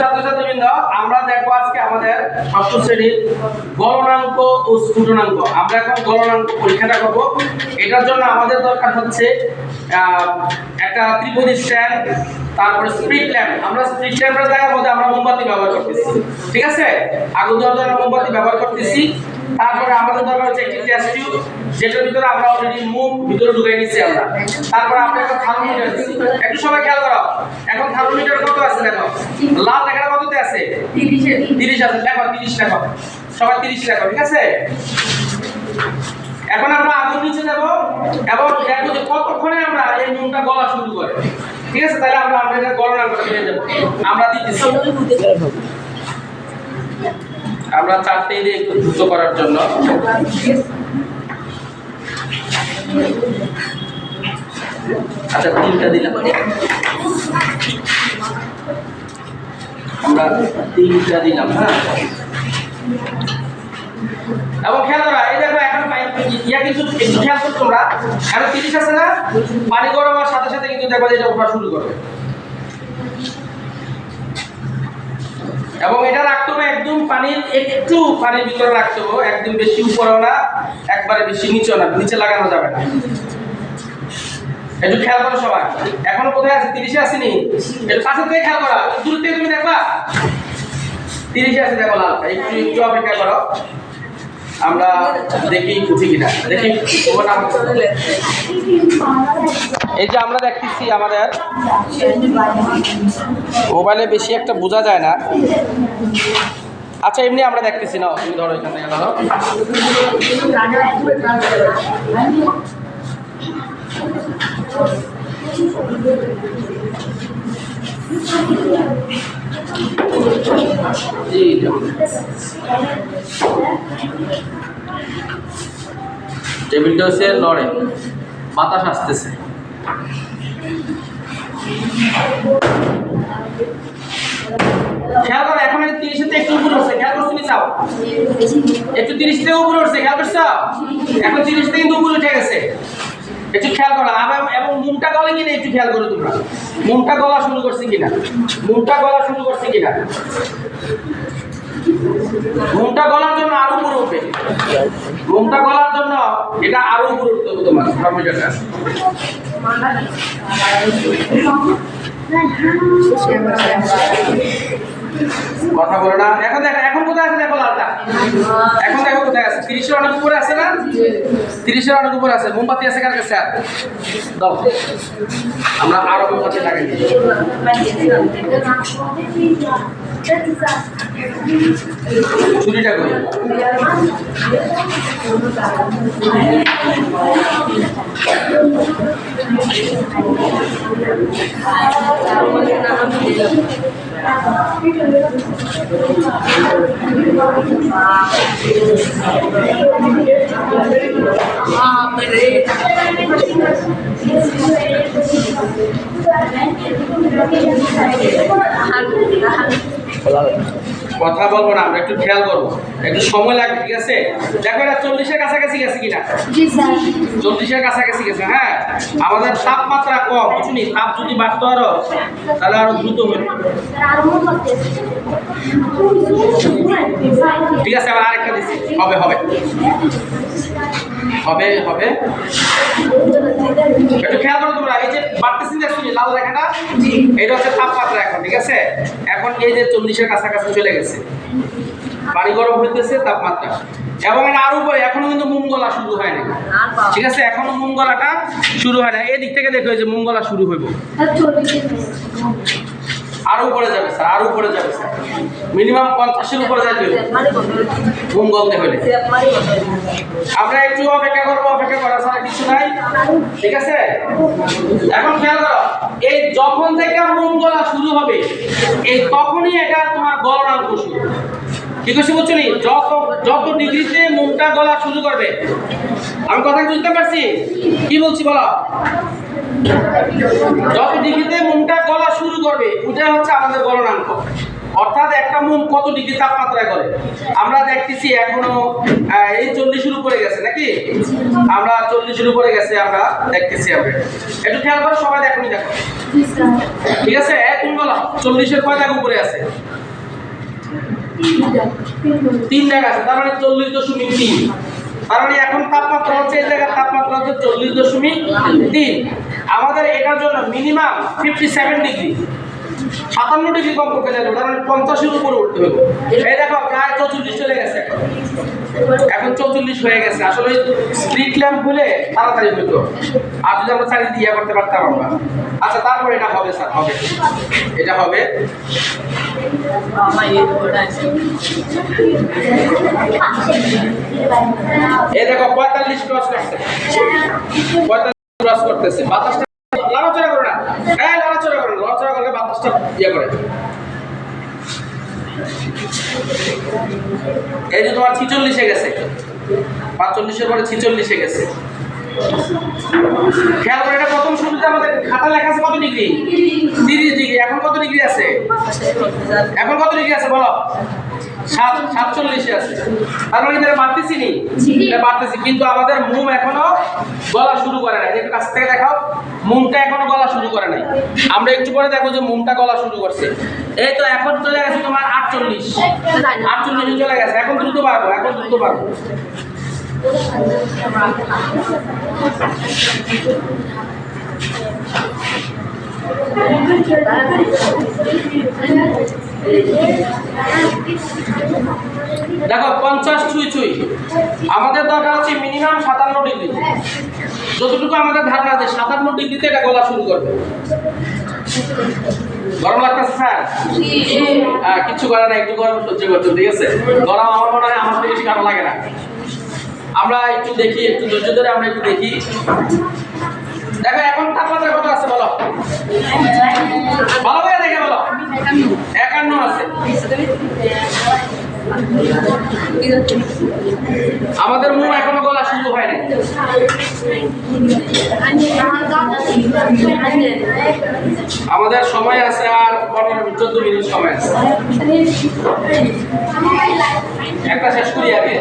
ছাত্রছাত্রীবৃন্দ, আমরা দেখব আজকে আমাদের ষষ্ঠ শ্রেণির গণনাঙ্ক ও স্ফুটনাঙ্ক। আমরা এখন গণনাঙ্ক পরীক্ষাটা করব। এটার জন্য আমাদের দরকার হচ্ছে একটা ত্রিপদী স্ট্যান্ড, তারপরে স্প্রিট ল্যাম্প। আমরা স্প্রিট ল্যাম্পের জায়গার মধ্যে আমরা মোমবাতি ব্যবহার করতেছি। ঠিক আছে? আগুন দেওয়ার জন্য মোমবাতি ব্যবহার করতেছি। তারপরে আমাদের দরকার হচ্ছে একটি যেটার ভিতরে আমরা অলরেডি মুখ, ভিতরে ঢুকাই নিচ্ছি আমরা। তারপরে আমরা একটা থার্মোমিটার একটু সময় খেয়াল করো, এখন থার্মোমিটার কত আছে দেখো? লাল লেখাটা কততে আছে? তিরিশ আছে। দেখো, তিরিশ লেখো। সবাই তিরিশ লেখো, ঠিক আছে? এখন আমরা আগুন নিচে দেব এবং দেখো যে কতক্ষণে আমরা এই নুনটা গলা শুরু করে? ঠিক আছে? তাহলে আমরা এটা গণনা করে ফেলে দেবো আমরা দিতেছি। আমরা চারটে দিয়ে একটু দ্রুত করার জন্য। আচ্ছা তিলটা দিলাম। আমরা তিলটা দিলাম হ্যাঁ? এবং খেয়াল এই দেখো, এখন ইয়া কিন্তু খেয়াল করছ তোমরা। এখন তিরিশ আছে না? পানি গরম হওয়ার সাথে সাথে কিন্তু দেখো এটা ওঠা শুরু করবে। এবং এটা রাখতে হবে একদম পানির একটু পানির ভিতরে রাখতে হবে। একদম বেশি উপরেও না, একবারে বেশি নিচেও না, নিচে লাগানো যাবে না। একটু খেয়াল করো সবাই। এখনও কোথায় আছে, তিরিশে আসেনি? একটু কাছে থেকে খেয়াল করা। দূর থেকে তুমি দেখবা? তিরিশে আছে, দেখো লাল। একটু একটু অপেক্ষা করো। আমরা দেখি উঠি কিনা। দেখি এই যে আমরা দেখতেছি আমাদের। মোবাইলে বেশি একটা বোঝা যায় না। আচ্ছা এমনি আমরা দেখতেছি না তুমি ধরো এখান ধরো জি জি। টেবিলটা হচ্ছে লড়ে। বাতাস আসতেছে। খেয়াল করো, এখন তিরিশের একটু উপরে উঠছে। খেয়াল করছ চাও? একটু তিরিশ থেকে উপরে উঠছে। খেয়াল করছ? এখন তিরিশ থেকে কিন্তু উপরে উঠে গেছে। একটু খেয়াল করো এবং মুখটা গলে কিনা একটু খেয়াল করো তোমরা। মুখটা গলা শুরু করছে কিনা? মুখটা গলা শুরু করছে কিনা? মুখটা গলার জন্য আরও উপরে উঠবে মুখটা গলার জন্য এটা আরও উপরে উঠতে হবে তোমার থার্মোমিটারটা কথা বলো না। এখন দেখো, এখন কোথায় আছে দেখো লালটা? তিরিশের অনেক উপরে আছে না? তিরিশের অনেক উপরে আছে। মোমবাতি আছে কার কাছে? আর দাও। আমরা আরও মোমবাতি লাগাই দিই। চুরিটা করি কথা বলব না আমরা একটু খেয়াল করব। একটু সময় লাগবে ঠিক আছে? দেখো এটা চল্লিশের কাছাকাছি গেছে কিনা? চল্লিশের কাছাকাছি গেছে হ্যাঁ? আমাদের তাপমাত্রা কম বুঝুনি তাপ যদি বাড়তো আরও তাহলে আরও দ্রুত হবে ঠিক আছে আবার আরেকটা দিচ্ছি। হবে হবে। হবে হবে। একটু খেয়াল করো তোমরা এই যে বাড়তেছি দেখছ লাল রেখাটা এটা হচ্ছে তাপমাত্রা এখন ঠিক আছে? এখন এই যে চল্লিশের কাছাকাছি চলে গেছে। পানি গরম হইতেছে তাপমাত্রা এবং এটা আরও উপরে এখনও কিন্তু মুঙ্গলা শুরু হয়নি ঠিক আছে? এখনও মুঙ্গলাটা শুরু হয় না এদিক থেকে দেখো যে মুঙ্গলা শুরু হইব। আরও উপরে যাবে স্যার, আরও উপরে যাবে স্যার। মিনিমাম পঞ্চাশের উপরে যাইতে হবে ঘুম গলতে হলে আমরা একটু অপেক্ষা করব, অপেক্ষা করা ছাড়া কিছু নাই। ঠিক আছে? এখন খেয়াল করো, এই যখন থেকে মোম গলা শুরু হবে, এই তখনই এটা তোমার গলনাঙ্ক শুরু ঠিক আছে বুঝছ নি? যত যত ডিগ্রিতে মোমটা গলা শুরু করবে। আমি কথা বুঝতে পারছি? কি বলছি বলো? যত ডিগ্রিতে মোমটা গলা শুরু করবে ওটা হচ্ছে আমাদের গলনাঙ্ক। অর্থাৎ একটা মোম কত ডিগ্রি তাপমাত্রায় করে আমরা দেখতেছি এখনও এই চল্লিশের উপরে গেছে নাকি? আমরা চল্লিশের উপরে গেছে, আমরা দেখতেছি আমরা। একটু খেয়াল করো, সবাই দেখুন দেখো। ঠিক আছে? তুমি বলো চল্লিশের কয় দাগ উপরে আছে? তিন দাগ আছে, তার মানে চল্লিশ দশমিক তিন। তার মানে এখন তাপমাত্রা তাপমাত্রা হচ্ছে চল্লিশ দশমিক তিন। আমাদের এটার জন্য মিনিমাম ফিফটি সেভেন ডিগ্রি সাতান্ন ডিগ্রি কমপক্ষে যাবে মানে পঞ্চাশের উপরে উঠতে হবে। এই দেখো, প্রায় চৌচল্লিশ চলে গেছে। এখন। এখন চৌচল্লিশ হয়ে গেছে। আসলে স্ট্রিট ল্যাম্প হলে তাড়াতাড়ি হইতো। আর যদি আমরা চারিদিকে ইয়ে করতে পারতাম আমরা। আচ্ছা তারপর এটা হবে, স্যার, হবে। এটা হবে। এই দেখো, পঁয়তাল্লিশ ক্রস করছে। পঁয়তাল্লিশ ক্রস করতেছে। বাতাসটা লড়াচড়া করে না। হ্যাঁ লড়াচড়া করে। লড়াচড়া করলে বাতাসটা ইয়ে করে। এই যে তোমার ছিচল্লিশে গেছে। পাঁচচল্লিশের পরে ছিচল্লিশে গেছে। খেয়াল করে এটা প্রথম শুরুতে আমাদের খাতা লেখা আছে কত ডিগ্রি? তিরিশ ডিগ্রি। এখন কত ডিগ্রি আছে? এখন কত ডিগ্রি আছে বলো? সাত সাতচল্লিশে আছে। তার মানে এটা বাড়তেছি নি? এটা বাড়তেছি। কিন্তু আমাদের মুম এখনও গলা শুরু করে নাই। একটু কাছ থেকে দেখাও মুমটা এখনও গলা শুরু করে নাই। আমরা একটু পরে দেখব যে মুমটা গলা শুরু করছে। এই তো এখন চলে গেছে তোমার আটচল্লিশ। আটচল্লিশে চলে গেছে। এখন দ্রুত পারব এখন দ্রুত পারব দেখো, পঞ্চাশ ছুঁই ছুঁই। আমাদের দরকার হচ্ছে মিনিমাম সাতান্ন ডিগ্রি। যতটুকু আমাদের ধারণা আছে, সাতান্ন ডিগ্রিতে এটা গলা শুরু করবে। গরম স্যার? হ্যাঁ কিচ্ছু করে না একটু গরম সহ্য করতে, ঠিক আছে? গরম আমার মনে হয়, আমার বেশি কারও লাগে না। আমরা একটু দেখি, একটু ধৈর্য ধরে আমরা একটু দেখি। দেখো, এখন তাপমাত্রা কত আছে, বলো। ভালো করে দেখে বলো। একান্ন আছে। আমাদের মুখ এখনও গলা শুরু হয় নাই। আমাদের সময় আছে আর পনেরো, চোদ্দ মিনিট সময় আছে। একটা শেষ করি আগে।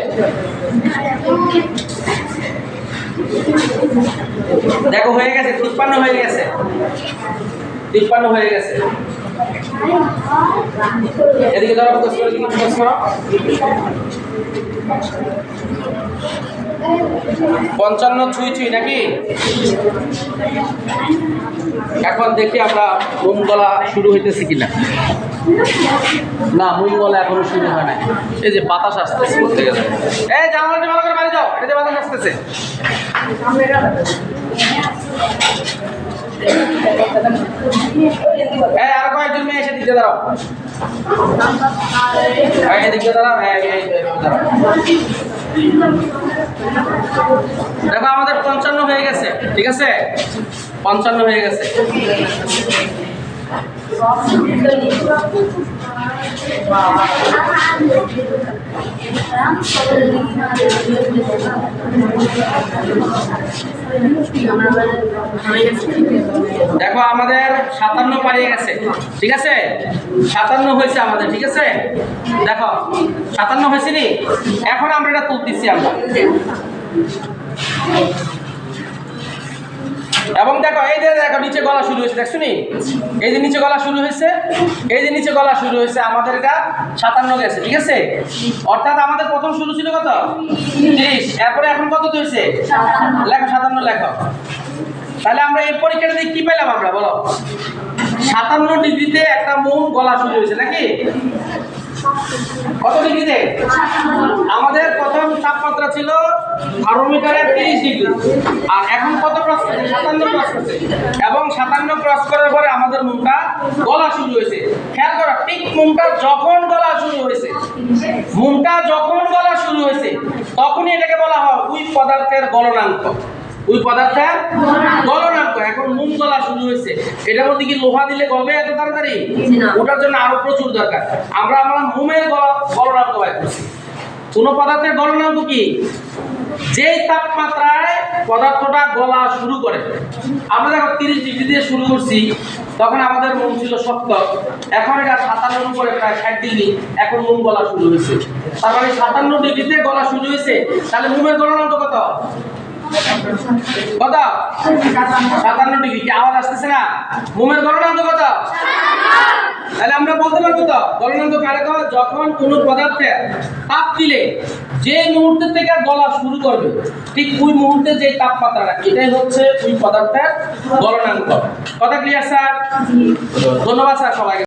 দেখো, হয়ে গেছে তিপ্পান্ন হয়ে গেছে। তিপ্পান্ন হয়ে গেছে। এদিকে ধরো পঞ্চান্ন ছুঁই ছুঁই নাকি? এখন দেখি আমরা মোম গলা শুরু হইতেছে কিনা। না মোম গলা এখনও শুরু হয় নাই। এই যে বাতাস আসতেছে। বলতে গেলে এই জানালাটা ভালো করে বাড়ি যাও, এটা যে বাতাস আসতেছে। এই, আর কয়েকজন মেয়ে এসে দাঁড়াও। দাঁড়াও দাঁড়াও। দেখো, আমাদের পঞ্চান্ন হয়ে গেছে, ঠিক আছে? পঞ্চান্ন হয়ে গেছে। দেখো, আমাদের সাতান্ন পালিয়ে গেছে। ঠিক আছে? সাতান্ন হয়েছে আমাদের, ঠিক আছে? দেখো, সাতান্ন হয়েছে নি? এখন আমরা এটা তুলতেছি আমরা। এবং দেখো, এই যে দেখো, নিচে গলা শুরু হয়েছে, দেখছ নি? এই যে নিচে গলা শুরু হয়েছে, এই যে নিচে গলা শুরু হয়েছে, আমাদের এটা সাতান্ন গেছে, ঠিক আছে? অর্থাৎ আমাদের প্রথম শুরু ছিল কত? তিরিশ। এরপরে এখন কত হয়েছে? লেখো, সাতান্ন লেখো। তাহলে আমরা এই পরীক্ষাটা দিয়ে কি পেলাম আমরা, বলো? সাতান্ন ডিগ্রিতে একটা মোম গলা শুরু হয়েছে, নাকি? কত ডিগ্রিতে? আমাদের প্রথম তাপমাত্রা ছিল থার্মোমিটারে তিরিশ ডিগ্রি, আর এখন কত ক্রস করছে? সাতান্ন ক্রস করছে। এবং সাতান্ন ক্রস করার পরে আমাদের মুখটা গলা শুরু হয়েছে। খেয়াল করো, ঠিক মুখটা যখন গলা শুরু হয়েছে মুখটা যখন গলা শুরু হয়েছে, তখনই এটাকে বলা হয় ওই পদার্থের গলনাঙ্ক। ওই পদার্থের গলনাঙ্ক এখন মুম গলা শুরু হয়েছে। এটার মধ্যে কি লোহা দিলে গলবে এত তাড়াতাড়ি? ওটার জন্য আরও প্রচুর দরকার। আমরা আমরা মুমের গলা- গলনাঙ্ক বাইর করছি। কোন পদার্থের গলনাঙ্ক কি? যেই তাপমাত্রায় পদার্থটা গলা শুরু করে। আমরা যখন তিরিশ ডিগ্রি দিয়ে শুরু করছি। তখন আমাদের মন ছিল শক্ত। এখন এটা সাতান্ন উপরে প্রায় ষাট ডিগ্রি। এখন মোম গলা শুরু হয়েছে। তার মানে সাতান্ন ডিগ্রিতে গলা শুরু হয়েছে। তাহলে মোমের গলনাঙ্ক কত? কত সাতান্ন কি আওয়াজ আসতেছে না? মোমের গলনাঙ্ক কত? তাহলে আমরা বলতে পারব তো গলনাঙ্ক কারে কয়? যখন কোনো পদার্থে তাপ দিলে, যে মুহূর্তে থেকে গলা শুরু করবে, ঠিক ওই মুহূর্তে যে তাপমাত্রাটা, এটাই হচ্ছে ওই পদার্থের গলনাঙ্ক কথা ক্লিয়ার স্যার ধন্যবাদ স্যার সবাইকে।